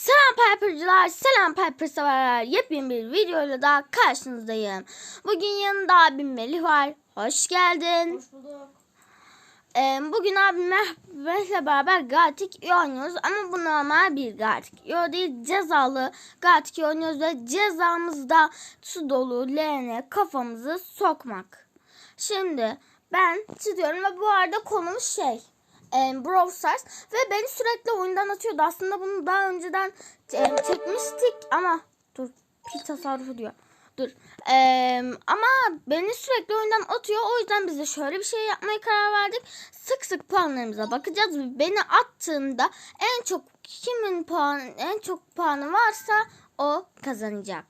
Selam Piper'cılar, selam Piper severler. Yepyeni bir videoyla daha karşınızdayım. Bugün yanında abim Melih var. Hoş geldin. Hoş bulduk. Ee, bugün abimle Mehmet'le beraber Gartic oynuyoruz. Ama bu normal bir Gartic iyi değil. Cezalı Gartic oynuyoruz ve cezamızda su dolu leğene kafamızı sokmak. Şimdi ben çiziyorum ve bu arada konumuz şey e, Brawl Stars ve beni sürekli oyundan atıyordu. Aslında bunu daha önceden e, çekmiştik ama dur pil tasarrufu diyor. Dur. E, ama beni sürekli oyundan atıyor. O yüzden biz de şöyle bir şey yapmaya karar verdik. Sık sık puanlarımıza bakacağız. Beni attığında en çok kimin puan en çok puanı varsa o kazanacak.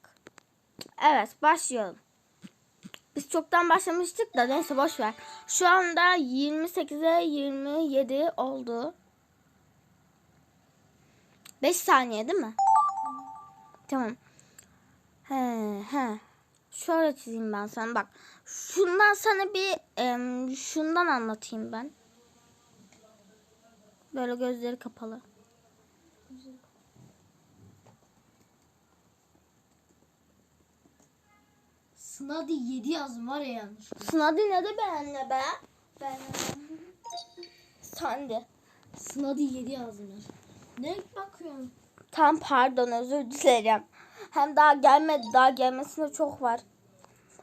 Evet başlayalım. Biz çoktan başlamıştık da neyse boş ver. Şu anda 28'e 27 oldu. 5 saniye değil mi? Tamam. He he. Şöyle çizeyim ben sana bak. Şundan sana bir em, şundan anlatayım ben. Böyle gözleri kapalı. Snadi 7 yazdım var ya yanlış. Sınadı ne de benle be? Ben Sandi. Snadi 7 yazdım ben. Ne bakıyorsun? Tam pardon özür dilerim. Hem daha gelmedi daha gelmesine çok var.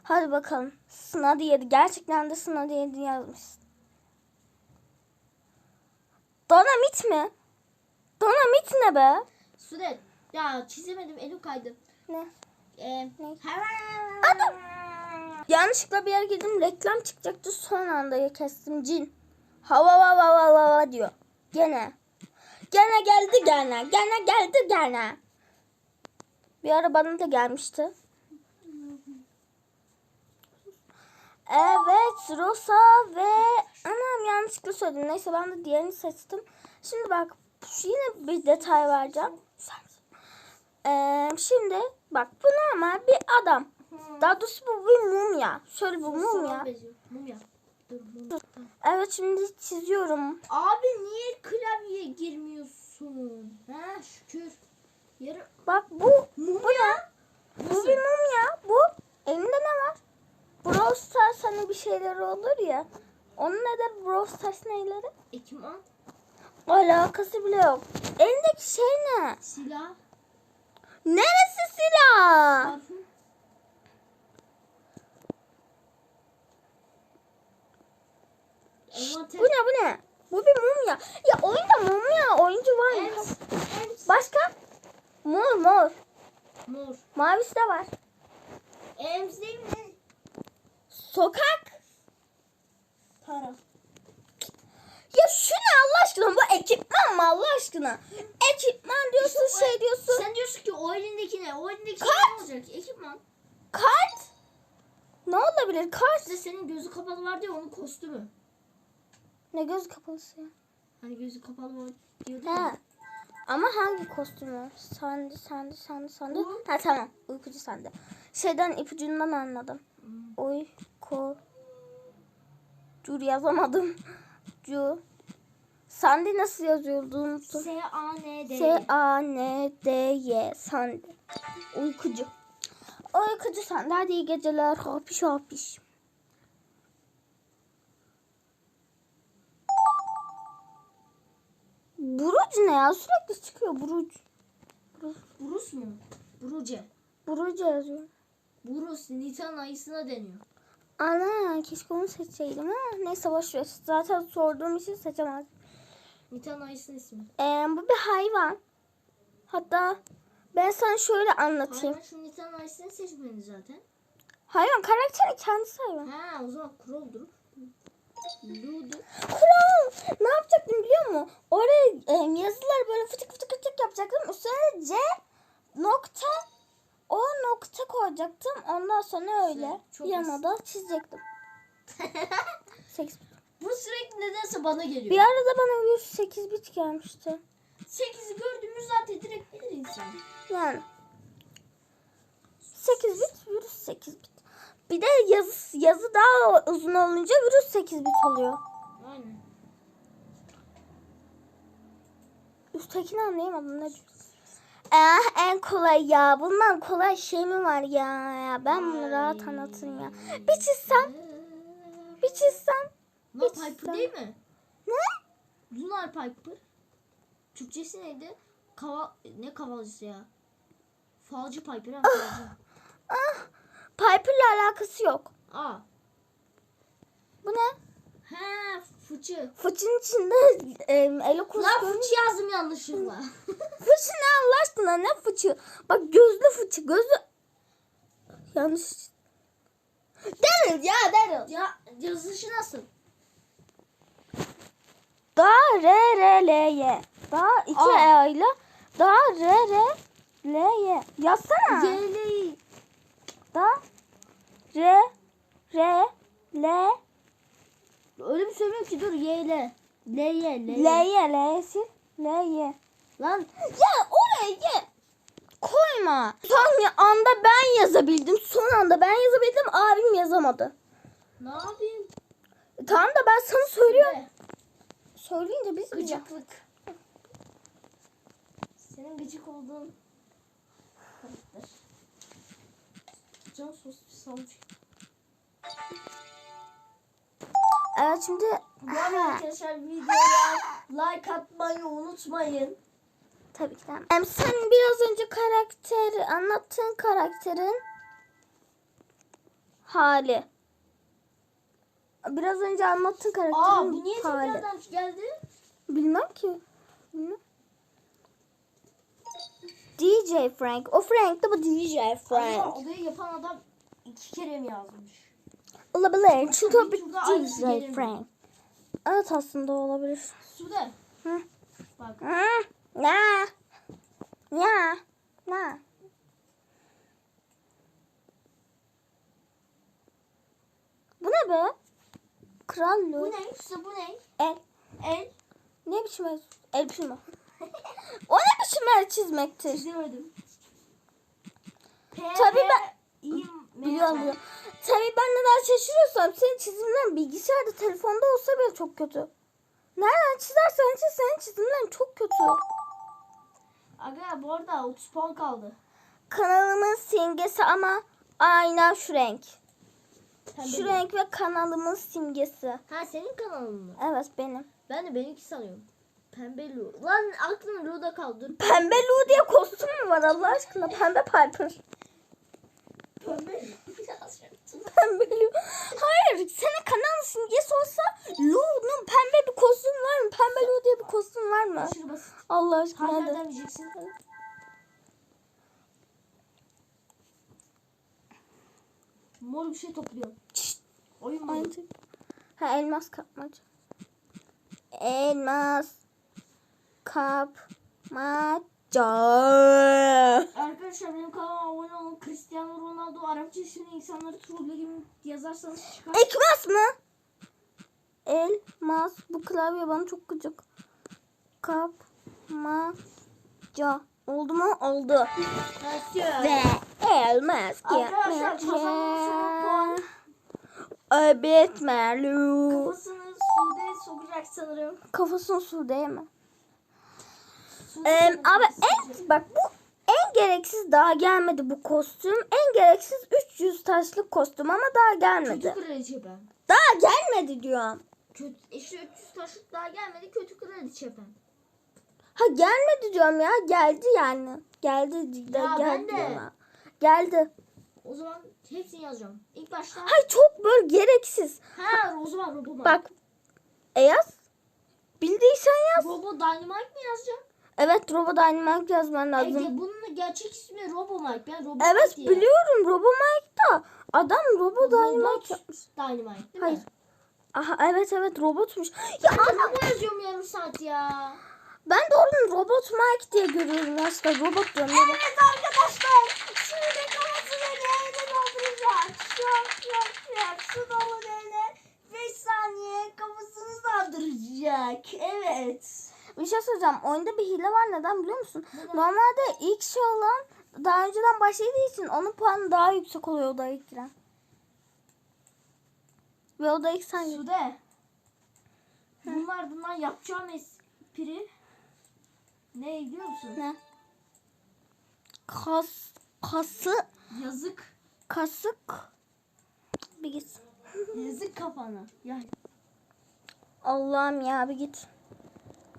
Hadi bakalım. Sınadı yedi. Gerçekten de sınadı yedi yazmışsın. Donamit mi? Donamit ne be? Sudet. Ya çizemedim elim kaydı. Ne? Ee. Adam. Yanlışlıkla bir yere girdim. Reklam çıkacaktı. Son anda kestim. Cin. Hava hava hava hava diyor. Gene. Gene geldi gene. Gene geldi gene. Bir ara bana da gelmişti. Evet Rosa ve anam yanlışlıkla söyledim. Neyse ben de diğerini seçtim. Şimdi bak yine bir detay vereceğim. Sen- Ee, şimdi bak bu normal bir adam. Daha doğrusu bu bir mumya. Şöyle bu mumya. Mumya. Mumya. Evet şimdi çiziyorum. Abi niye klavyeye girmiyorsun? Ha şükür. Yarı Bak bu bu ne? Bu bir mumya. Bu elinde ne var? Brawl Stars hani bir şeyleri olur ya. Onun nedir Brawl Stars neyleri? ekipman, Alakası bile yok. Elindeki şey ne? silah, Neresi silah? Bu ne bu ne? Bu bir mumya. Ya oyunda mumya oyuncu var mı? Başka? Mor mor. Mor. Mavisi de var. Ems değil mi? Sokak. Para. Ya şu ne Allah aşkına? Bu ekipman mı Allah aşkına? Ekipman diyorsun şey diyorsun. Sen diyorsun ki o elindeki ne? O elindeki Kart. ne olacak? Ekipman. Kart. Ne olabilir? Kart. İşte senin gözü kapalı vardı ya onun kostümü. Ne göz kapalısı ya? Hani gözü kapalı var diyordu ya. Ama hangi kostümü? Sandı, sandı, sandı, sandı. Bu. Ha tamam. Uykucu sandı. Şeyden ipucundan anladım. Hmm. Uyku. Dur yazamadım. Cu. Sandi nasıl yazıyordu unuttum. S-A-N-D. S-A-N-D-Y. Sandi. Uykucu. Uykucu Sandi. Hadi iyi geceler. Hapiş hapiş. Buruc ne ya? Sürekli çıkıyor Buruc. Burus mu? Buruce. Buruc yazıyor. Burus Nisan ayısına deniyor. Ana keşke onu seçseydim ha. Neyse boş ver. Zaten sorduğum için seçemezdim. Nisan ayısının ismi. Ee, bu bir hayvan. Hatta ben sana şöyle anlatayım. Hayvan şu Nisan ayısını seçmedi zaten. Hayvan karakterin kendisi hayvan. Ha o zaman Crow'dur. Ludu. Kral ne yapacaktım biliyor musun? Oraya e, yazılar böyle fıtık fıtık fıtık yapacaktım. Üstüne C nokta o nokta koyacaktım. Ondan sonra öyle Çok yana da çizecektim. 8 Nedense bana geliyor. Bir arada bana 108 bit gelmişti. 8'i gördüğümüz zaten direkt bilir insan. Yani 8 bit virüs 8 bit. Bir de yazı, yazı daha uzun olunca virüs 8 bit oluyor. Aynen. Üsttekini anlayamadım ne diyorsun? Eh, en kolay ya. Bundan kolay şey mi var ya? ya ben bunu rahat anlatırım ya. Bir çizsem, bir çizsem. Lan Hiç Piper değil mi? Ne? Lunar Piper. Türkçesi neydi? Kava ne kavalcısı ya? Falcı Piper ha falcı. Ah, Piper'la alakası yok. Aa. Bu ne? He fıçı. Fıçın içinde e, eli Lan kostüm. fıçı yazdım yanlışlıkla. Fıçı ne Allah aşkına ne fıçı? Bak gözlü fıçı gözlü. Yanlış. Daryl ya Daryl. ya yazılışı nasıl? Da re re l y. Da iki Aa. e ile da re re l y. Yazsana. Yeleği. Da re re l Öyle bir söylüyor ki dur Y ile. L Y L l y l sil l y. Lan Ya oraya ye. Koyma. Son anda ben yazabildim. Son anda ben yazabildim. Abim yazamadı. ne yapayım? Tamam da ben sana söylüyorum. Ne? Söyleyince biz. Gıcıklık. Senin gıcık olduğun karakter. Can sos salmış. Evet şimdi Bu arada arkadaşlar videoya like atmayı unutmayın. tabii ki de. Em, Sen biraz önce karakteri anlattığın karakterin hali. Biraz önce anlattığın karakterin Aa bu niye hali. tekrardan geldi? Bilmem ki. Bilmem. DJ Frank. O Frank de bu DJ Ama Frank. odayı yapan adam iki kere mi yazmış? Olabilir. Çünkü o bir turda aynısı DJ gelir? Frank. Evet aslında olabilir. Sude. Hı. Bak. Hı? Ne? Ne? Ne? Bu ne be? Kral Bu ne? Sude bu ne? El. El. Ne biçim el? El biçim o. ne biçim el çizmektir? Çizemedim. Tabii ben- Biliyorum biliyorum. Tabii ben neden şaşırıyorsam senin çizimlerin bilgisayarda telefonda olsa bile çok kötü. Nereden çizersen çiz senin çizimlerin çok kötü. Aga bu arada 30 puan kaldı. Kanalımın simgesi ama aynen şu renk. Şu mi? renk ve kanalımın simgesi. Ha senin kanalın mı? Evet benim. Ben de benimki sanıyorum. Pembe Lu. Lan aklım Lu'da kaldı. Dur. Pembe Lu diye kostüm mü var Allah aşkına? Pembe Piper. Pembe. Pembe Lu. Hayır senin kanalın simgesi olsa Lu'nun pembe bir kostüm var mı? Pembe Lu diye bir kostüm var mı? Allah aşkına hadi. Harflerden diyeceksin. Mor bir şey topluyorum. Şey. Ha elmas kapmaca. Elmas kapmaca. Arkadaşlar benim kanalıma abone olun. Cristiano Ronaldo Arapça isimli insanları trolleyim yazarsanız çıkar. Ekmez mi? Elmas. Bu klavye bana çok gıcık. Kapmaca. Oldu mu? Oldu. Ve elmas Arkadaşlar kazanırsanız puan. Öbetme Lu. Kafasını Sude'ye sokacak sanırım. Kafasını su değil mi? Sude Ee, abi en bak bu en gereksiz daha gelmedi bu kostüm. En gereksiz 300 taşlık kostüm ama daha gelmedi. Kötü kraliçe ben. Daha gelmedi diyorum. Kötü, işte 300 taşlık daha gelmedi. Kötü kraliçe ben. Ha gelmedi diyorum ya. Geldi yani. Geldi Ya geldi. ben de. Geldi. O zaman hepsini yazacağım. İlk başta. Hay çok böyle gereksiz. Ha o zaman Robo Mike. Bak. E yaz. Bildiysen yaz. Robo Dynamite mi yazacağım? Evet Robo Dynamite yazman lazım. Ege, bunun gerçek ismi Robo Mike. Ben Robo Evet Mike diye. biliyorum Robo Mike'da. Adam Robo Robot Dynamite yapmış. Dynamite değil Hayır. mi? Aha evet evet robotmuş. Ya Robo yazıyorum yarım saat ya. ben de onun Robot Mike diye görüyorum aslında. Robot diyorum. Evet arkadaşlar. Şimdi neyle dolduracak? Şok şok şok. Su dolu neyle? 5 saniye kafasını dolduracak. Evet. Bir şey söyleyeceğim. Oyunda bir hile var. Neden biliyor musun? Neden? Normalde ilk şey olan daha önceden başladığı için onun puanı daha yüksek oluyor o da ilk giren. Ve o da ilk sen Sude. Bunlardan yapacağım espri ne biliyor musun? Ne? kas kası Yazık. Kasık bir git. Yazık kafana. Ya Allah'ım ya bir git.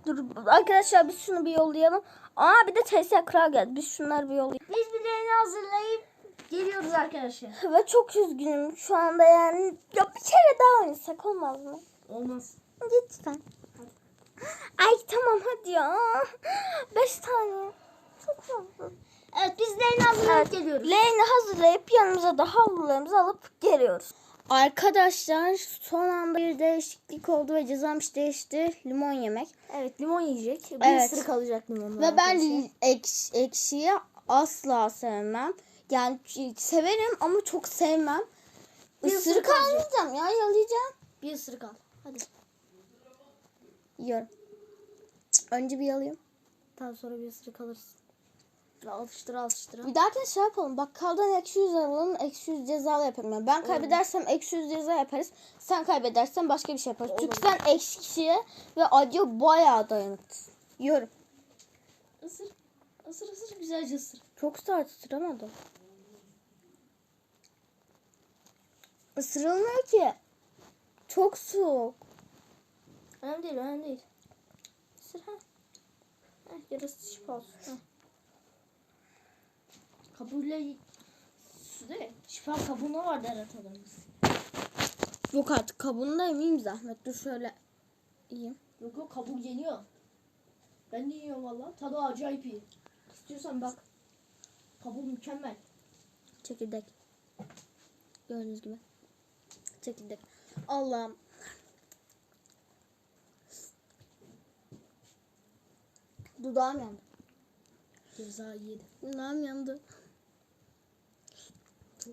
Dur arkadaşlar biz şunu bir yollayalım. Aa bir de TS Kral geldi. Biz şunları bir yollayalım. biz bir yayını hazırlayıp geliyoruz arkadaşlar. Ve çok üzgünüm şu anda yani. Ya bir kere daha oynasak olmaz mı? Olmaz. Lütfen. Ay tamam hadi ya. Beş tane. Çok fazla. Evet biz de yayını hazırlayıp Evet. geliyoruz. Leğeni hazırlayıp yanımıza da havlularımızı alıp geliyoruz. Arkadaşlar son anda bir değişiklik oldu ve cezamız değişti. Limon yemek. Evet limon yiyecek. Bir Evet. ısırık alacak limonla. Ve ben arkadaşlar. ekş, ekşiyi asla sevmem. Yani severim ama çok sevmem. Bir Isırık ısırık almayacağım ya yalayacağım. bir ısırık al. Hadi. Yiyorum. Önce bir yalayayım. Daha sonra bir ısırık alırsın. Alıştıra alıştıra. Bir dahakine şey yapalım. Bakkaldan eksi yüz alalım. Eksi yüz cezalı yapalım. Yani ben kaybedersem eksi yüz ceza yaparız. Sen kaybedersen başka bir şey yaparız. Çünkü sen ekşiye ve acıya bayağı dayanıklısın. Yiyorum. Isır. Isır ısır güzelce ısır. Çok sert ısıramadım. Isırılmıyor ki. Çok soğuk. Önemli değil önemli değil. Isır ha. Heh, yarısı şifa olsun. Heh. Kabuğuyla su değil. Şifa kabuğuna var der atalarımız. Yok artık kabuğunu da yemeyeyim zahmet. Dur şöyle yiyeyim. Yok yok kabuk yeniyor. Ben de yiyorum valla. Tadı acayip iyi. İstiyorsan bak. Kabuğu mükemmel. Çekirdek. Gördüğünüz gibi. Çekirdek. Allah'ım. Dudağım yandı. Ceza yedi. Dudağım yandı.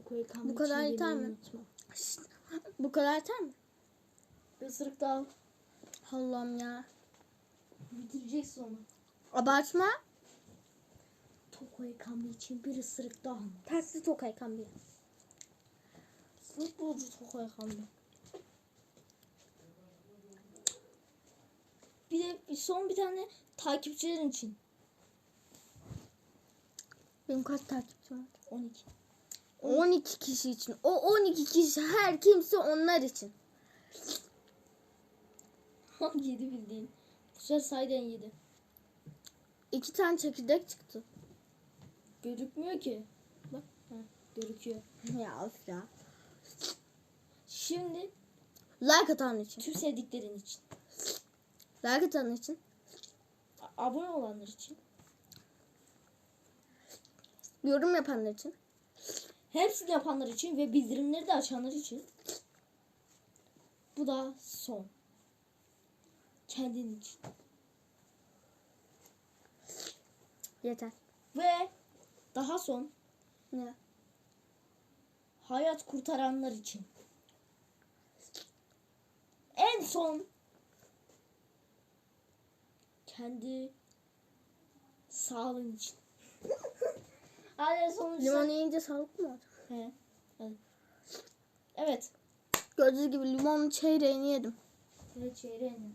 Kokoyu kan Bu kadar yeter mi? unutma. Şşt. Bu kadar yeter mi? Bir ısırık daha al. Allah'ım ya. Bitireceksin onu. Abartma. Tokoyu kanı için bir ısırık daha al. Tersi tokay kan bir. Futbolcu Tokoyu kanı. Bir de bir son bir tane takipçilerin için. Benim kaç takipçim var? 12. 12 kişi için. O 12 kişi her kimse onlar için. yedi bildiğin. Sefer sayden yedi. İki tane çekirdek çıktı. Gözükmüyor ki. Bak. Ha, gözüküyor. Ya of ya. Şimdi Like atan için. tüm sevdiklerin için. Like atan için. a- Abone olanlar için. Yorum yapanlar için. Hepsini yapanlar için ve bildirimleri de açanlar için. Bu da son. Kendin için. Yeter. Ve daha son Ne? hayat kurtaranlar için. En son kendi sağlığın için. Hadi sonuçta. Limon yiyince sağlıklı mı olur? He. Evet. Gördüğünüz gibi limonun çeyreğini yedim. Evet çeyreğini.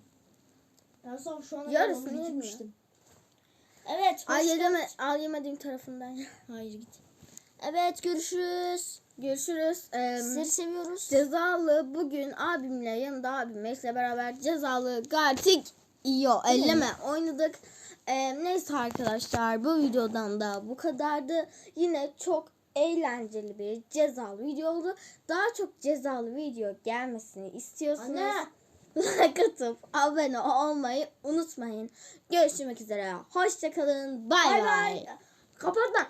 Ben sonra şu ana Yarısını bitirmiştim. Evet. Ay yedeme, al yemediğim tarafından. Hayır git. Evet görüşürüz. Görüşürüz. Ee, Sizleri seviyoruz. cezalı bugün abimle yanında abim Mesle beraber cezalı Gartic iyo elleme oynadık. Ee, neyse arkadaşlar bu videodan da bu kadardı. Yine çok eğlenceli bir cezalı video oldu. Daha çok cezalı video gelmesini istiyorsanız Anne. like atıp abone olmayı unutmayın. Görüşmek üzere. Hoşçakalın. Bay Bay bay. bay. Kapatma.